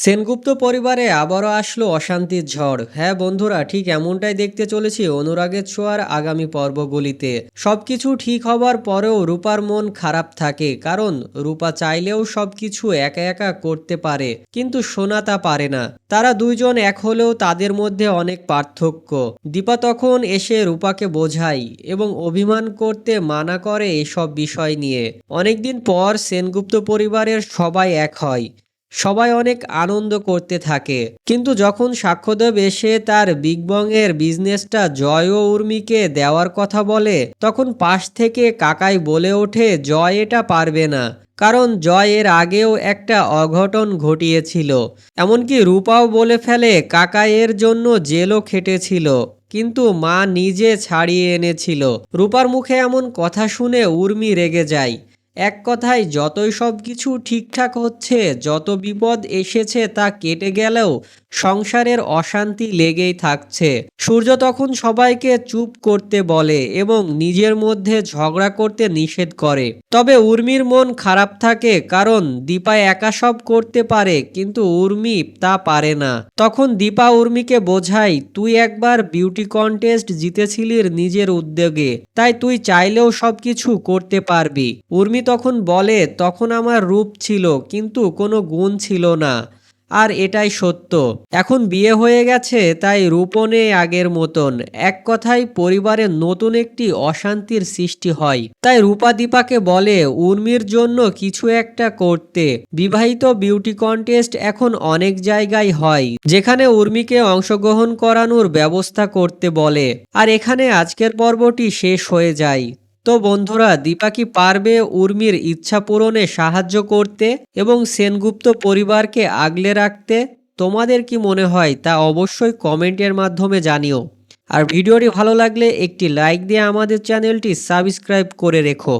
সেনগুপ্ত পরিবারে আবারও আসলো অশান্তির ঝড়। হ্যাঁ বন্ধুরা, ঠিক এমনটাই দেখতে চলেছি অনুরাগের ছোঁয়ার আগামী পর্বগুলিতে। সবকিছু ঠিক হবার পরেও রূপার মন খারাপ থাকে, কারণ রূপা চাইলেও সবকিছু একা একা করতে পারে, কিন্তু সোনা তা পারে না। তারা দুইজন এক হলেও তাদের মধ্যে অনেক পার্থক্য। দীপা তখন এসে রূপাকে বোঝায় এবং অভিমান করতে মানা করে এসব বিষয় নিয়ে। অনেকদিন পর সেনগুপ্ত পরিবারের সবাই এক হয়। সবাই অনেক আনন্দ করতে থাকে। কিন্তু যখন সাক্ষ্যদেব এসে তার বিগ এর বিজনেসটা জয় ও উর্মিকে দেওয়ার কথা বলে, তখন পাশ থেকে কাকাই বলে ওঠে, জয় এটা পারবে না। কারণ জয় এর আগেও একটা অঘটন ঘটিয়েছিল। এমনকি রূপাও বলে ফেলে, কাকাই এর জন্য জেলও খেটেছিল। কিন্তু মা নিজে ছাড়িয়ে এনেছিল। রূপার মুখে এমন কথা শুনে উর্মি রেগে যায়। এক কথায় যতই সব কিছু ঠিকঠাক হচ্ছে, যত বিপদ এসেছে তা কেটে গেলেও সংসারের অশান্তি লেগেই থাকছে। সূর্য তখন সবাইকে চুপ করতে বলে এবং নিজের মধ্যে ঝগড়া করতে নিষেধ করে। তবে উর্মির মন খারাপ থাকে কারণ দীপা একা সব করতে পারে, কিন্তু উর্মি তা পারে না। তখন দীপা উর্মিকে বোঝায়, তুই একবার বিউটি কন্টেস্ট জিতেছিলির নিজের উদ্যোগে, তাই তুই চাইলেও সবকিছু করতে পারবি। উর্মি তখন বলে, তখন আমার রূপ ছিল, কিন্তু কোনো গুণ ছিল না। আর এটাই সত্য। এখন বিয়ে হয়ে গেছে, তাই রূপও নেই আগের মতন। এক কথায়, পরিবারে নতুন একটি অশান্তির সৃষ্টি হয়। তাই রূপা দীপাকে বলে, উর্মির জন্য কিছু একটা করতে। বিবাহিত বিউটি কন্টেস্ট এখন অনেক জায়গায় হয়, যেখানে উর্মিকে অংশগ্রহণ করানোর ব্যবস্থা করতে বলে। আর এখানে আজকের পর্বটি শেষ হয়ে যায়। তো বন্ধুরা, দীপা কি পারবে উর্মির ইচ্ছা পূরণে সাহায্য করতে এবং সেনগুপ্ত পরিবারকে আগলে রাখতে? তোমাদের কি মনে হয় তা অবশ্যই কমেন্টের মাধ্যমে জানিও। আর ভিডিওটি ভালো লাগলে একটি লাইক দিয়ে আমাদের চ্যানেলটি সাবস্ক্রাইব করে রেখো।